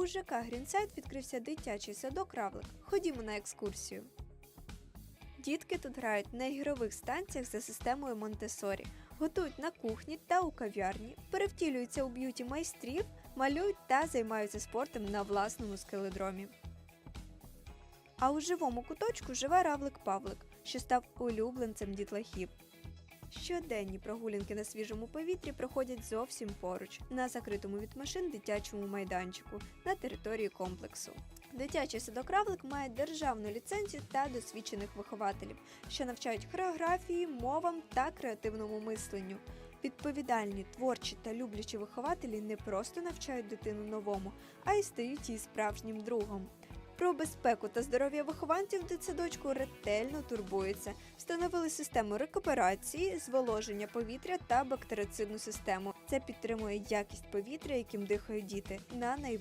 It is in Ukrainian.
У ЖК Грінсайд відкрився дитячий садок Равлик. Ходімо на екскурсію. Дітки тут грають на ігрових станціях за системою Монтесорі, готують на кухні та у кав'ярні, перевтілюються у б'юті майстрів, малюють та займаються спортом на власному скеледромі. А у живому куточку живе равлик Павлик, що став улюбленцем дітлахів. Щоденні прогулянки на свіжому повітрі проходять зовсім поруч, на закритому від машин дитячому майданчику на території комплексу. Дитячий садок Равлик має державну ліцензію та досвідчених вихователів, що навчають хореографії, мовам та креативному мисленню. Відповідальні, творчі та люблячі вихователі не просто навчають дитину новому, а й стають її справжнім другом. Про безпеку та здоров'я вихованців дитсадочку ретельно турбується. Встановили систему рекуперації, зволоження повітря та бактерицидну систему. Це підтримує якість повітря, яким дихають діти, на найвищому